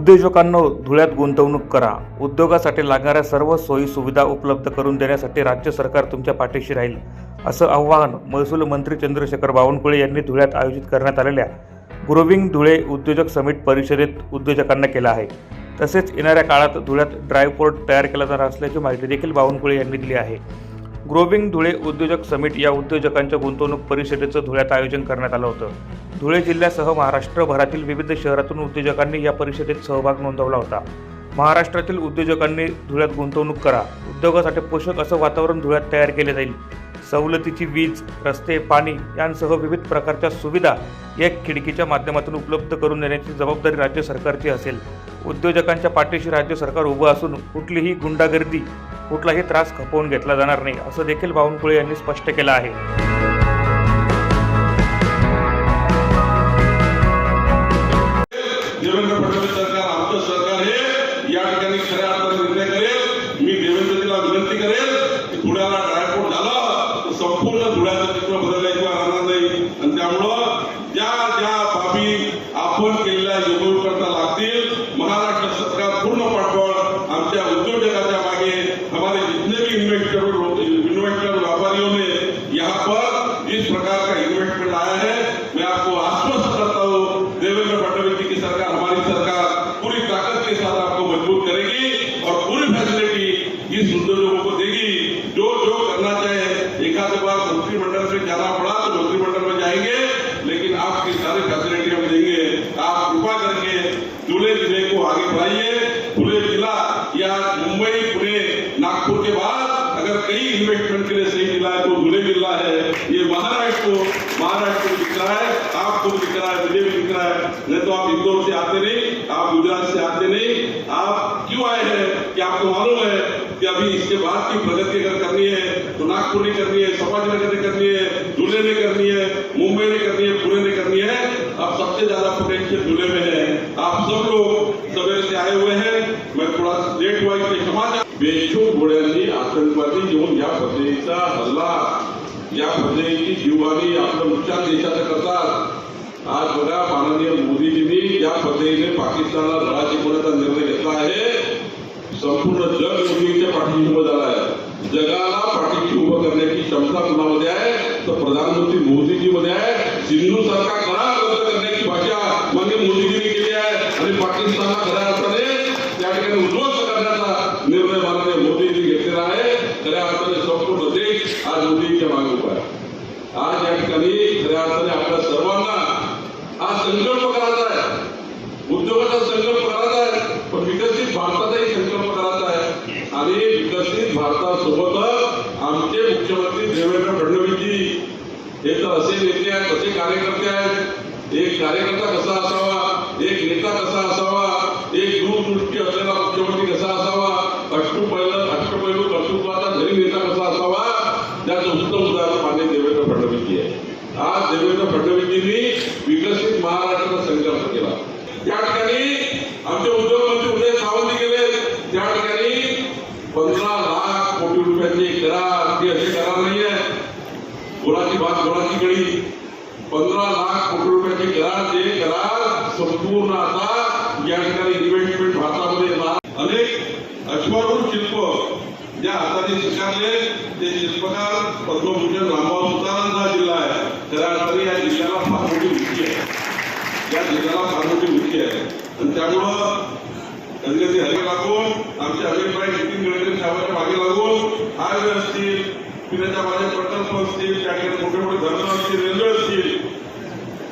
उद्योजकांना धुळ्यात गुंतवणूक करा. उद्योगासाठी लागणाऱ्या सर्व सोयी सुविधा उपलब्ध करून देण्यासाठी राज्य सरकार तुमच्या पाठीशी राहील असं आव्हान महसूल मंत्री चंद्रशेखर बावनकुळे यांनी धुळ्यात आयोजित करण्यात आलेल्या ग्रोविंग धुळे उद्योजक समिट परिषदेत उद्योजकांना केलं आहे. तसेच येणाऱ्या काळात धुळ्यात ड्रायव्ह तयार केला जाणार असल्याची माहिती देखील बावनकुळे यांनी दिली आहे. ग्रोविंग धुळे उद्योजक समिट या उद्योजकांच्या गुंतवणूक परिषदेचं धुळ्यात आयोजन करण्यात आलं होतं. धुळे जिल्ह्यासह महाराष्ट्रभरातील विविध शहरातून उद्योजकांनी या परिषदेत सहभाग नोंदवला होता. महाराष्ट्रातील उद्योजकांनी धुळ्यात गुंतवणूक करा उद्योगासाठी पोषक असं वातावरण धुळ्यात तयार केले जाईल. सवलतीची वीज रस्ते पाणी यांसह विविध प्रकारच्या सुविधा एक खिडकीच्या माध्यमातून उपलब्ध करून देण्याची जबाबदारी राज्य सरकारची असेल. उद्योजकांच्या पाठीशी राज्य सरकार उभं असून कुठलीही गुंडागर्दी कुठलाही त्रास खपवून घेतला जाणार नाही असं देखील बावनकुळे यांनी स्पष्ट केलं आहे. महाराष्ट्र को महाराष्ट्र को दिख रहा है आपको दिख रहा है मुझे दिख रहा है नहीं तो आप इंदौर से आते नहीं आप गुजरात से आते नहीं आप क्यों आए हैं कि आपको मालूम है कि अभी इसके बाद की प्रगति अगर करनी है तो नागपुर ने करनी है संभाजीनगर ने करनी है धुले ने करनी है मुंबई ने करनी है पुणे ने करनी है अब सबसे ज़्यादा पोटेंशियल धुले में है आप सब लोग सवेरे से आए हुए हैं मैं थोड़ा लेट हुआ इसलिए क्षमा बेशुभ गोळ्यांनी आतंकवादी घेऊन या पद्धतीचा हल्ला या पद्धतीची जीवहानी आपल्या नुकसान देशाचं करतात. आज बघा माननीय मोदीजींनी ज्या पद्धतीने पाकिस्तानला लढा शिकवण्याचा निर्णय घेतला आहे. संपूर्ण जग मोदींच्या पाठीशी उभं झालं आहे. जगाला पाठीशी उभं करण्याची क्षमता कुणामध्ये आहे? तर प्रधानमंत्री मोदीजीमध्ये आहे. सिंधू सरकार करार रद्द करण्याची भाषा मान्य मोदीजींनी केली आहे. आणि पाकिस्तानला खऱ्या अर्थाने त्या ठिकाणी उद्ध्वस्त करण्याचा निर्णय निधी घेतलेला आहे. खऱ्या अर्थाने संपूर्ण देश आज मोदींच्या मागे उभा आहे. आज या ठिकाणी खऱ्या अर्थाने आपल्या सर्वांना हा संकल्प करायचा आहे. उद्योगाचा संकल्प करायचा आहे. पण विकसित भारताचाही संकल्प करायचा आहे. आणि विकसित भारतासोबतच आमचे मुख्यमंत्री देवेंद्र फडणवीसजी हे तर असे नेते आहेत असे कार्यकर्ते आहेत. एक कार्यकर्ते कसा असावा एक नेता कसा असावा एक दूरदृष्टी असलेला मुख्यमंत्री कसा असावा अष्टपैल अष्टपैलू कर्तृत्वाचा धरी नेता कसा असावा त्याचं उत्तम उदाहरण मान्य देवेंद्र फडणवीसजी आहे आज देवेंद्र फडणवीसजींनी विकसित महाराष्ट्राचा संकल्प केला त्या ठिकाणी आमचे उद्योगमंत्री उदय सावंत गेले त्या ठिकाणी पंधरा लाख कोटी रुपयाचे करार ते असे करार नाही आहे गोळाची भात गोळाची कडी पंधरा लाख कोटी रुपयाचे करार ते करार संपूर्ण आता या ठिकाणी इन्व्हेस्टमेंट भारतामध्ये येणार अनेक अश्वारूढ शिल्प ज्या हाताने स्वीकारले. ते शिल्पकार पद्मभूषण रामभाऊ सुतारांचा जिल्हा आहे. त्या अर्थाने या जिल्ह्याला फार मोठी वृत्ती आहे. या जिल्ह्याला फार मोठी वृत्ती आहे. आणि त्यामुळं कधी कधी हल्ले लागून आमचे अभिप्राय नितीन गडकरी साहेबांच्या मागे लागून हायवे असतील पिण्याच्या माझ्या प्रकल्प असतील त्या ठिकाणी मोठे मोठे धरणं असतील रेल्वे असतील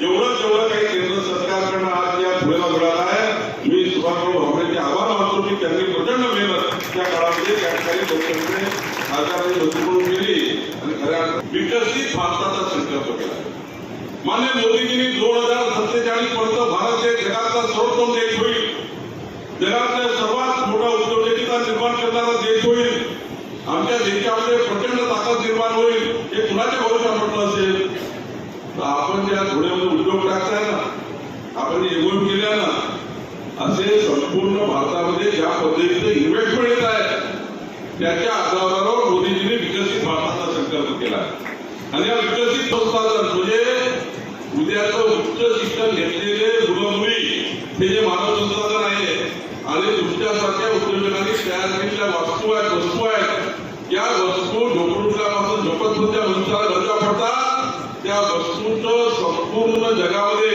जेवढं जेवढं काही केंद्र सरकारकडनं आज या धुळेला मिळाला आहे मी सुभाषराव भामरेचे आभार मानतो की त्यांनी प्रचंड मेहनत त्या काळामध्ये त्या ठिकाणी लोकसंख्येने खासदारांनी मंत्री केली आणि खऱ्या विकसित भारताचा संकल्प केला. मान्य मोदीजींनी दोन हजार सत्तेचाळीस पर्यंत भारत हे जगातला सर्वोत्तम देश होईल? जगातल्या सर्वात मोठा उद्योजकता निर्माण करणारा देश होईल. आमच्या देशामध्ये प्रचंड ताकद निर्माण होईल. हे कुणाच्या भरोसा म्हटलं असेल? आपण त्या धुळ्यामध्ये उद्योग टाकताय ना. आपण एवढून केल्या ना असे संपूर्ण भारतामध्ये ज्या पद्धतीचे इन्व्हेस्टमेंट येत आहे त्याच्या आधारावर मोदीजीने विकसित भारताचा संकल्प केला. आणि या विकसित संस्थान म्हणजे उद्याचं उच्च शिक्षण घेतलेले मुलं मुली हे जे मानव संसाधन आहे आणि तुमच्यासारख्या उद्योजकांनी तयार केलेल्या वस्तू आहेत वस्तू आहेत या वस्तू झोपडपट्ट्यापासून झोपडपट्ट्या मनुष्याला गरजा पडतात. त्या वस्तूंचं संपूर्ण जगामध्ये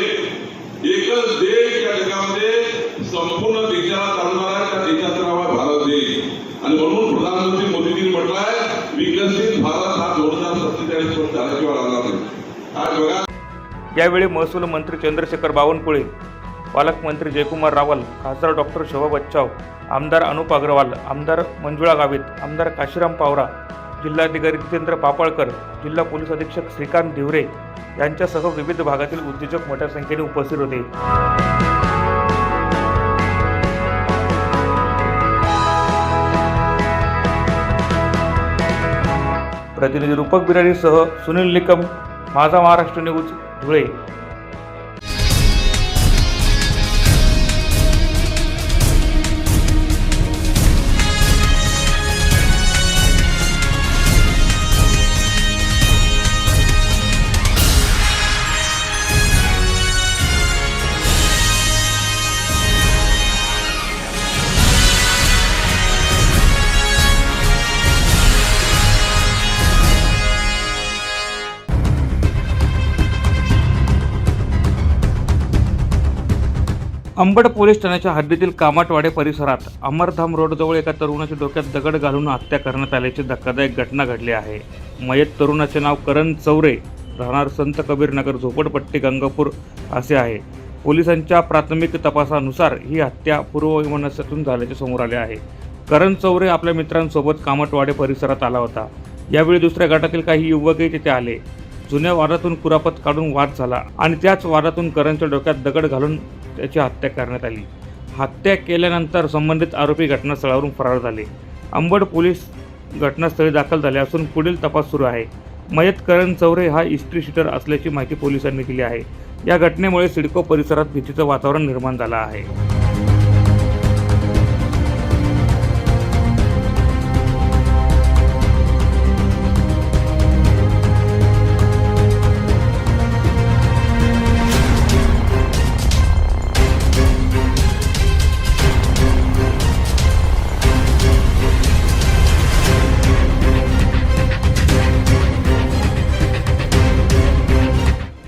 एकच देश या जगामध्ये संपूर्ण देशाला चालणारा त्या देशाचं नाव आहे भारत देश. आणि म्हणून प्रधानमंत्री मोदींनी म्हटलंय विकसित भारत हा दोन हजार सत्तेचाळीस वर्ष झाल्याशिवाय राहणार नाही. आज बघा. यावेळी महसूल मंत्री चंद्रशेखर बावनकुळे पालकमंत्री जयकुमार रावल खासदार डॉक्टर शोभा बच्चाव आमदार अनुप अग्रवाल आमदार मंजुळा गावित आमदार काशीराम पावरा जिल्हाधिकारी जितेंद्र पापळकर जिल्हा पोलीस अधीक्षक श्रीकांत धिवरे यांच्यासह विविध भागातील उद्योजक मोठ्या संख्येने उपस्थित होते. प्रतिनिधी रूपक बिराडीसह सुनील निकम माझा महाराष्ट्र न्यूज धुळे. अंबड पोलीस ठाण्याच्या हद्दीतील कामाटवाडे परिसरात अमरधाम रोडजवळ एका तरुणाच्या डोक्यात दगड घालून हत्या करण्यात आल्याची धक्कादायक घटना घडली आहे. मयत तरुणाचे नाव करण चौरे राहणार संत कबीरनगर झोपडपट्टी गंगापूर असे आहे. पोलिसांच्या प्राथमिक तपासानुसार ही हत्या पूर्वविमानस्यातून झाल्याचे समोर आले आहे. करण चौरे आपल्या मित्रांसोबत कामटवाडे परिसरात आला होता. यावेळी दुसऱ्या गटातील काही युवकही तिथे आले. जुन्या वादातून कुरापत काढून वाद झाला आणि त्याच वादातून करणच्या डोक्यात दगड घालून त्याची हत्या करण्यात आली. हत्या केल्यानंतर संबंधित आरोपी घटनास्थळावरून फरार झाले. अंबड पोलीस घटनास्थळी दाखल झाले असून पुढील तपास सुरू आहे. मयत करण चौरे हा इस्ट्री शूटर असल्याची माहिती पोलिसांनी दिली आहे. या घटनेमुळे सिडको परिसरात भीतीचं वातावरण निर्माण झालं आहे.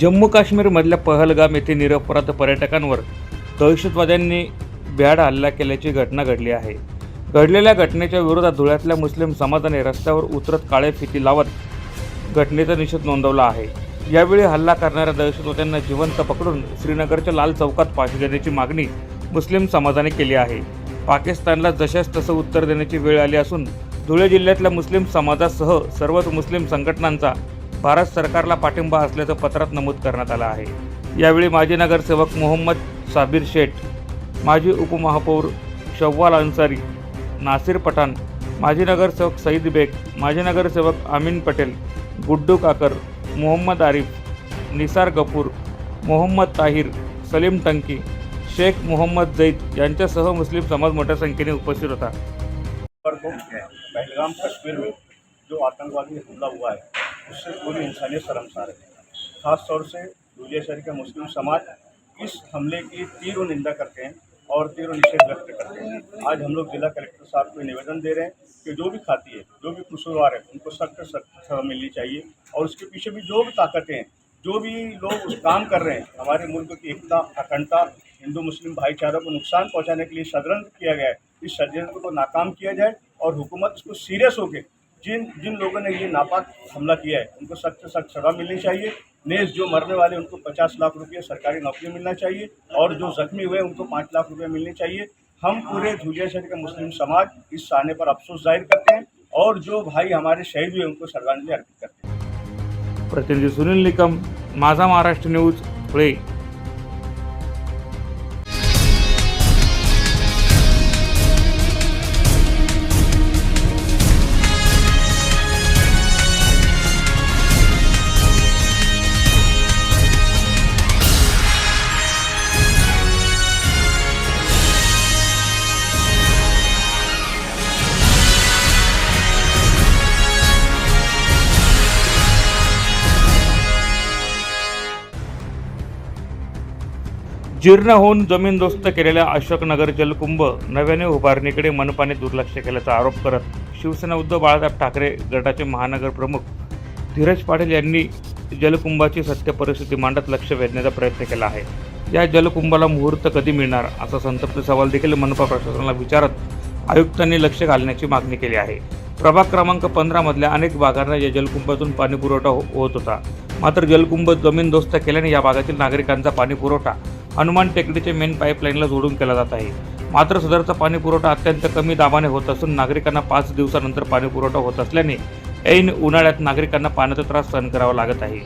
जम्मू काश्मीरमधल्या पहलगाम येथे निरपराध पर्यटकांवर दहशतवाद्यांनी भ्याड हल्ला केल्याची घटना घडली आहे. घडलेल्या घटनेच्या विरोधात धुळ्यातल्या मुस्लिम समाजाने रस्त्यावर उतरत काळे फिती लावत घटनेचा निषेध नोंदवला आहे. यावेळी हल्ला करणाऱ्या दहशतवाद्यांना जिवंत पकडून श्रीनगरच्या लाल चौकात फाशी देण्याची मागणी मुस्लिम समाजाने केली आहे. पाकिस्तानला जशास तसं उत्तर देण्याची वेळ आली असून धुळे जिल्ह्यातल्या मुस्लिम समाजासह सर्वच मुस्लिम संघटनांचा भारत सरकारला पाठिंबा असल्याचं पत्रात नमूद करण्यात आलं आहे. यावेळी माजी नगरसेवक मोहम्मद साबिर शेठ माजी उपमहापौर शव्वाल अन्सारी नासिर पठाण माजी नगरसेवक सईद बेग माजी नगरसेवक अमीन पटेल गुड्डू काकर मोहम्मद आरिफ निसार गफूर मोहम्मद ताहिर सलीम टंकी शेख मोहम्मद जैद यांच्यासह मुस्लिम समाज मोठ्या संख्येने उपस्थित होता. पहलगाम कश्मीर में जो आतंकवादी हमला हुआ है उससे पूरी इंसानियत शर्मसार है। खास तौर से दूलिया शहर का मुस्लिम समाज इस हमले की तीव्र निंदा करते हैं और तीव्र निषेध व्यक्त करते हैं। आज हम लोग जिला कलेक्टर साहब को निवेदन दे रहे हैं कि जो भी खाती है, जो भी कसूरवार है, उनको सख्त सख्त मिलनी चाहिए और उसके पीछे भी जो भी ताकतें हैं, जो भी लोग उस काम कर रहे हैं, हमारे मुल्क की एकता, अखंडता हिंदू मुस्लिम भाईचारा को नुकसान पहुँचाने के लिए षड्यंत्र किया गया है। इस षड्यंत्र को नाकाम किया जाए और हुकूमत इसको सीरियस होकर जिन जिन लोगों ने ये नापाक हमला किया है, उनको सख्त से सख्त सजा मिलनी चाहिए। नेज जो मरने वाले उनको पचास लाख रुपये सरकारी नौकरी मिलना चाहिए और जो जख्मी हुए उनको पाँच लाख रुपये मिलने चाहिए। हम पूरे धुलिया शहर का मुस्लिम समाज इस साने पर अफसोस ज़ाहिर करते हैं और जो भाई हमारे शहीद हुए उनको श्रद्धांजलि अर्पित करते हैं। प्रतिनिधि सुनील निकम, माझा महाराष्ट्र न्यूज़ धुळे जीर्ण होऊन जमीनदोस्त केलेल्या अशोकनगर जलकुंभ नव्याने उभारणीकडे मनपाने दुर्लक्ष केल्याचा आरोप करत शिवसेना उद्धव बाळासाहेब ठाकरे गटाचे महानगर प्रमुख धीरज पाटील यांनी जलकुंभाची सत्य परिस्थिती मांडत लक्ष वेधण्याचा प्रयत्न केला आहे. या जलकुंभाला मुहूर्त कधी मिळणार असा संतप्त सवाल देखील मनपा प्रशासनाला विचारत आयुक्तांनी लक्ष घालण्याची मागणी केली आहे. प्रभाग क्रमांक पंधरामधल्या अनेक भागांना या जलकुंभातून पाणीपुरवठा हो- होत होता. मात्र जलकुंभ जमीनदोस्त केल्याने या भागातील नागरिकांचा पाणीपुरवठा हनुमान टेकडीचे मेन पाईपलाईनला जोडून केला जात आहे. मात्र सदरचा पाणीपुरवठा अत्यंत कमी दाबाने होत असून नागरिकांना पाच दिवसानंतर पाणीपुरवठा होत असल्याने ऐन उन्हाळ्यात नागरिकांना पाण्याचा त्रास सहन करावा लागत आहे.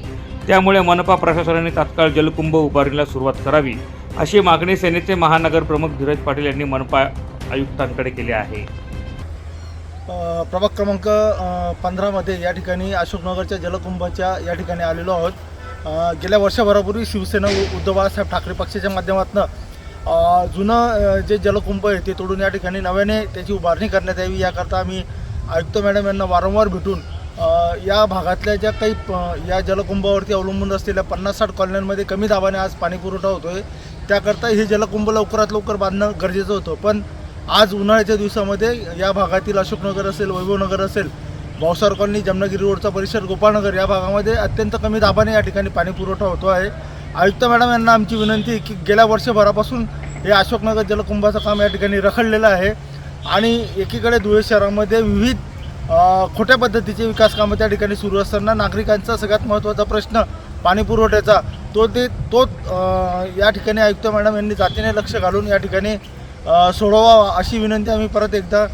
त्यामुळे मनपा प्रशासनाने तात्काळ जलकुंभ उभारणीला सुरुवात करावी अशी मागणी सेनेचे महानगर प्रमुख धीरज पाटील यांनी मनपा आयुक्तांकडे केली आहे. प्रभाग क्रमांक पंधरामध्ये या ठिकाणी अशोकनगरच्या जलकुंभाच्या या ठिकाणी आलेलो आहोत. गेल्या वर्षभरापूर्वी शिवसेना उद्धव बाळासाहेब ठाकरे पक्षाच्या माध्यमातून जुनं जे जलकुंभ आहे ते तोडून या ठिकाणी नव्याने त्याची उभारणी करण्यात यावी याकरता आम्ही आयुक्त मॅडम यांना वारंवार भेटून या भागातल्या ज्या काही प- या जलकुंभावरती अवलंबून असलेल्या पन्नास साठ कॉलन्यांमध्ये कमी दाबाने आज पाणी पुरवठा होतो आहे त्याकरता हे जलकुंभ लवकरात लवकर बांधणं गरजेचं होतं. पण आज उन्हाळ्याच्या दिवसामध्ये या भागातील अशोकनगर असेल वैभवनगर असेल भावसार कॉलनी जमनागिरी रोडचा परिसर गोपाळनगर या भागामध्ये अत्यंत कमी दाबाने या ठिकाणी पाणी पुरवठा होतो आहे. आयुक्त मॅडम यांना आमची विनंती की गेल्या वर्षभरापासून हे अशोकनगर जलकुंभाचं काम या ठिकाणी रखडलेलं आहे. आणि एकीकडे धुळे शहरामध्ये विविध खोट्या पद्धतीचे विकास कामं त्या ठिकाणी सुरू असताना नागरिकांचा सगळ्यात महत्त्वाचा प्रश्न पाणी पुरवठ्याचा. तो ते तो या ठिकाणी आयुक्त मॅडम यांनी जातीने लक्ष घालून या ठिकाणी सोडवावा अशी विनंती आम्ही परत एकदा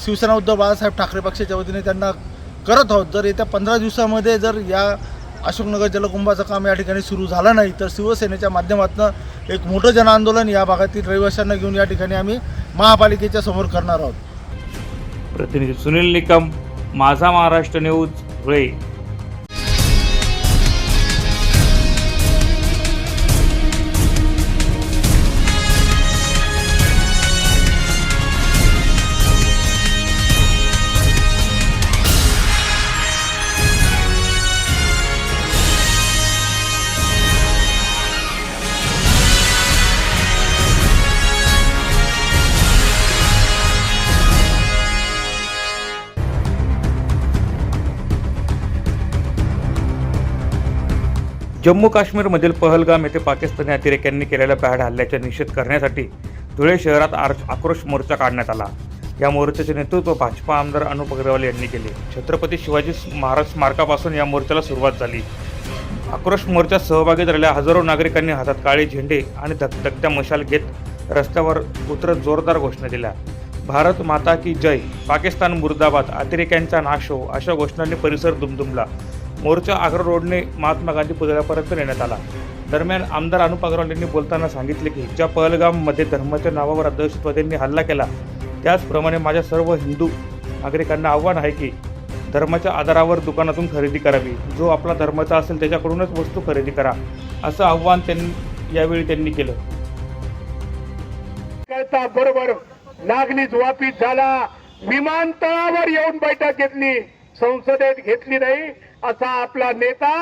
शिवसेना उद्धव बाळासाहेब ठाकरे पक्षाच्या वतीने त्यांना करत आहोत. जर येत्या पंधरा दिवसामध्ये जर या अशोकनगर जलकुंभाचं काम या ठिकाणी सुरू झालं नाही तर शिवसेनेच्या माध्यमातून एक मोठं जनआंदोलन या भागातील रहिवाशांना घेऊन या ठिकाणी आम्ही महापालिकेच्या समोर करणार आहोत. प्रतिनिधी सुनील निकम माझा महाराष्ट्र न्यूज धुळे. जम्मू काश्मीरमधील पहलगाम येथे पाकिस्तानी अतिरेक्यांनी केलेल्या पॅड हल्ल्याचा निषेध करण्यासाठी धुळे शहरात आर आक्रोश मोर्चा काढण्यात आला. या मोर्चाचे नेतृत्व भाजपा आमदार अनुप अग्रवाल यांनी केले. छत्रपती शिवाजी महाराज स्मारकापासून या मोर्चाला सुरुवात झाली. आक्रोश मोर्चात सहभागी झालेल्या हजारो नागरिकांनी हातात काळे झेंडे आणि धगधगत्या मशाल घेत रस्त्यावर उतरत जोरदार घोषणा दिल्या. भारत माता की जय पाकिस्तान मुर्दाबाद अतिरेक्यांचा नाश हो अशा घोषणांनी परिसर दुमदुमला. मोर्चा आग्रा रोडने महात्मा गांधी पुतळ्यापर्यंत नेण्यात आला. दरम्यान आमदार अनुप अग्रवाल यांनी बोलताना सांगितले की ज्या पहलगाममध्ये धर्माच्या नावावर दहशतवाद्यांनी हल्ला केला त्याचप्रमाणे माझ्या सर्व हिंदू नागरिकांना आव्हान आहे की धर्माच्या आधारावर दुकानातून खरेदी करावी. जो आपला धर्माचा असेल त्याच्याकडूनच वस्तू खरेदी करा असं आव्हान त्यांनी यावेळी त्यांनी केलं. बरोबर नागलीच वापिस झाला. विमानतळावर येऊन बैठक घेतली. संसदेत घेतली नाही. असा आपला नेता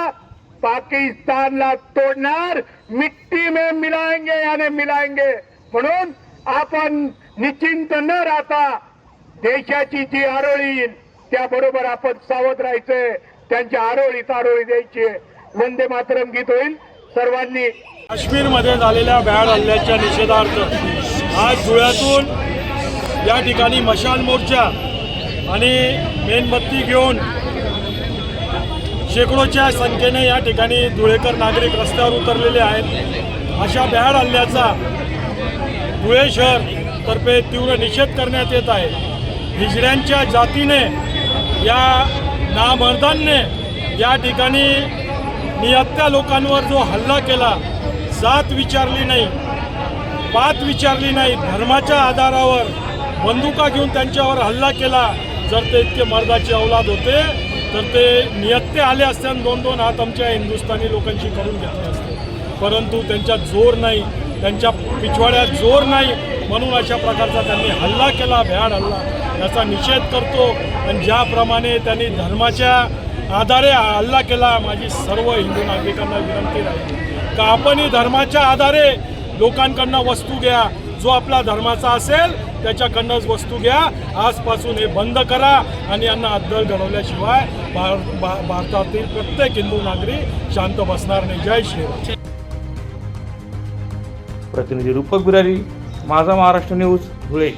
पाकिस्तानला तोडणार मिट्टी में मिलाएंगे याने मिलाएंगे म्हणून आपण निश्चिंत न राहता देशाची जी आरोळी येईल त्याबरोबर आपण सावध राहायचंय. त्यांच्या आरोळीत आरोळी द्यायची वंदे मातरम गीत होईल. सर्वांनी काश्मीरमध्ये झालेल्या भ्याड हल्ल्याच्या निषेधार्थ आज धुळ्यातून या ठिकाणी मशाल मोर्चा आणि मेणबत्ती घेऊन शेकडोच्या संख्येने या ठिकाणी धुळेकर नागरिक रस्त्यावर उतरलेले आहेत. अशा भ्याड हल्ल्याचा धुळे शहर तर्फे तीव्र निषेध करण्यात येत आहे. हिजड्यांच्या जातीने या नामर्दांनी या ठिकाणी नियत्या लोकांवर जो हल्ला केला जात विचारली नाही पात विचारली नाही धर्माच्या आधारावर बंदुका घेऊन त्यांच्यावर हल्ला केला जर ते इतके मर्दाची औलाद होते तर ते नियत्ते आले असते आणि दोन दोन हात आमच्या हिंदुस्थानी लोकांशी करून घेतले असते. परंतु त्यांच्यात जोर नाही त्यांच्या पिछवाड्यात जोर नाही म्हणून अशा प्रकारचा त्यांनी हल्ला केला भ्याड हल्ला. याचा निषेध करतो आणि ज्याप्रमाणे त्यांनी धर्माच्या आधारे हल्ला केला माझी सर्व हिंदू नागरिकांना विनंती राहील का आपणही धर्माच्या आधारे लोकांकडनं वस्तू घ्या जो आपला धर्माचा असेल त्याच्याकडनंच वस्तू घ्या. आजपासून हे बंद करा आणि यांना अद्दल घडवल्याशिवाय भार भा भारतातील प्रत्येक हिंदू नागरिक शांत बसणार नाही. जय श्रीराम प्रतिनिधी रूपक बिरारी माझा महाराष्ट्र न्यूज धुळे.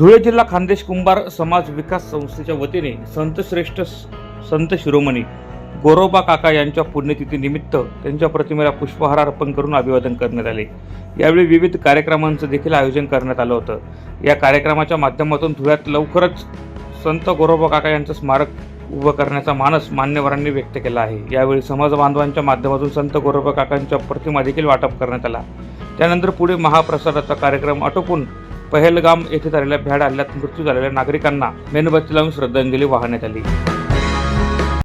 धुळे जिल्हा खानदेश कुंभार समाज विकास संस्थेच्या वतीने संत श्रेष्ठ संत शिरोमणी गोरोबा काका यांच्या पुण्यतिथीनिमित्त त्यांच्या प्रतिमेला पुष्पहार अर्पण करून अभिवादन करण्यात आले. यावेळी विविध कार्यक्रमांचं देखील आयोजन करण्यात आलं होतं. या कार्यक्रमाच्या माध्यमातून धुळ्यात लवकरच संत गोरोबा काका यांचं स्मारक उभं करण्याचा मानस मान्यवरांनी व्यक्त केला आहे. यावेळी समाज बांधवांच्या माध्यमातून संत गोरोबा काकांच्या प्रतिमा देखील वाटप करण्यात आला. त्यानंतर पुढे महाप्रसादाचा कार्यक्रम आटोपून पहलगाम येथे झालेल्या भ्याड हल्ल्यात मृत्यू झालेल्या नागरिकांना मेणबत्ती लावून श्रद्धांजली वाहण्यात आली.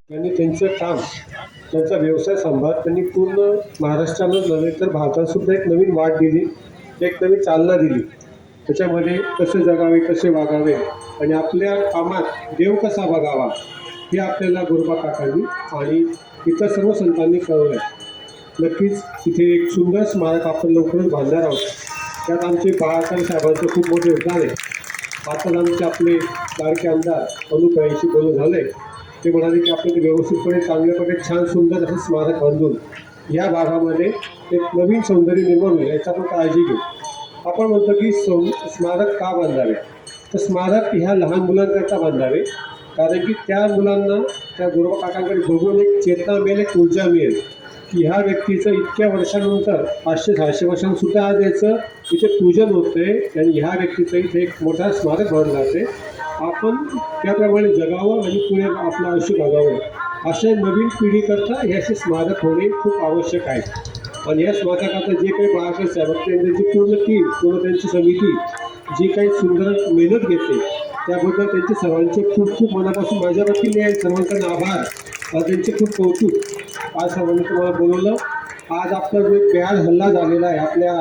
त्यांनी त्यांचं काम त्यांचा व्यवसाय सांभाळ त्यांनी पूर्ण महाराष्ट्रालाच नव्हे तर भारतात सुद्धा एक नवीन वाट दिली एक नवीन चालना दिली. त्याच्यामध्ये कसे जगावे कसे वागावे आणि आपल्या कामात देव कसा बघावा हे आपल्याला गुरुबा काकांनी आणि इतर सर्व संतांनी कळवलं नक्कीच इथे एक सुंदर स्मारक आपण लवकरच बांधणार आहोत. त्यात आमचे पहाकर साहेबांचं खूप मोठे योगदान आहे. आताच आमचे आपले लाडके आमदार अनुपयाशी बोलून झाले ते म्हणाले की आपण ते व्यवस्थितपणे चांगल्या प्रकारे छान सुंदर असं स्मारक बांधून या भागामध्ये एक नवीन सौंदर्य निर्माण होईल याचा आपण काळजी घेऊ. आपण म्हणतो की सौ स्मारक का बांधावे? तर स्मारक ह्या लहान मुलांकरता बांधावे. कारण की त्या मुलांना त्या गुरुबा काकांकडे बघून एक चेतना मिळेल एक ऊर्जा मिळेल. की ह्या व्यक्तीचं इतक्या वर्षानंतर पाचशे सहाशे वर्षांसुद्धा आज याचं इथे पूजन होते आणि ह्या व्यक्तीचं इथे एक मोठा स्मारक भरलं जाते आपण त्याप्रमाणे जगावं आणि पुढे आपलं आयुष्य बघावं. अशा नवीन पिढीकरता याचे स्मारक होणे खूप आवश्यक आहे. आणि या स्मारकाचं जे काही बाळासाहेब साहेब त्यांची पूर्ण टीम पूर्ण त्यांची समिती जी काही सुंदर मेहनत घेते त्याबद्दल त्यांचे सर्वांचे खूप खूप मनापासून माझ्या वतीने आहे. सर्वांचा आभार. त्यांचे खूप कौतुक. आज सर्वांनी तुम्हाला बोलवलं. आज आपला जो बेहाल हल्ला झालेला आहे आपल्या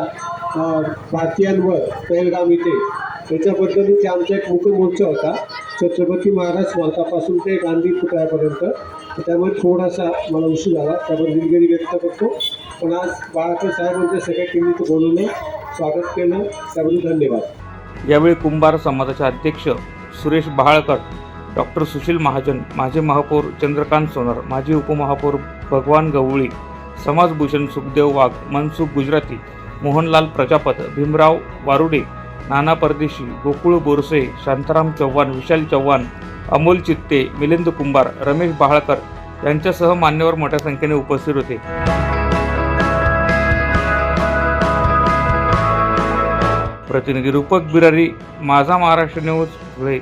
भारतीयांवर पहलगाम इथे त्याच्याबद्दल ते आमचा एक मुख्य मोर्चा होता. छत्रपती महाराज स्मारकापासून ते गांधी पुतळ्यापर्यंत. त्यामुळे थोडासा मला उशीर झाला त्यामुळे दिलगिरी व्यक्त करतो. पण आज बाळासाहेब साहेबांच्या सगळ्या टीमनी बोलवलं स्वागत केलं. त्याबद्दल धन्यवाद. यावेळी कुंभार समाजाचे अध्यक्ष सुरेश बहाळकर डॉक्टर सुशील महाजन माजी महापौर चंद्रकांत सोनर माजी उपमहापौर भगवान गवळी समाजभूषण सुखदेव वाघ मनसुख गुजराती मोहनलाल प्रजापत भीमराव वारुडे नाना परदेशी गोकुळ बोरसे शांताराम चव्हाण विशाल चव्हाण अमोल चित्ते मिलिंद कुंभार रमेश बहाळकर यांच्यासह मान्यवर मोठ्या संख्येने उपस्थित होते. प्रतिनिधी रूपक बिरारी माझा महाराष्ट्र न्यूज धुळे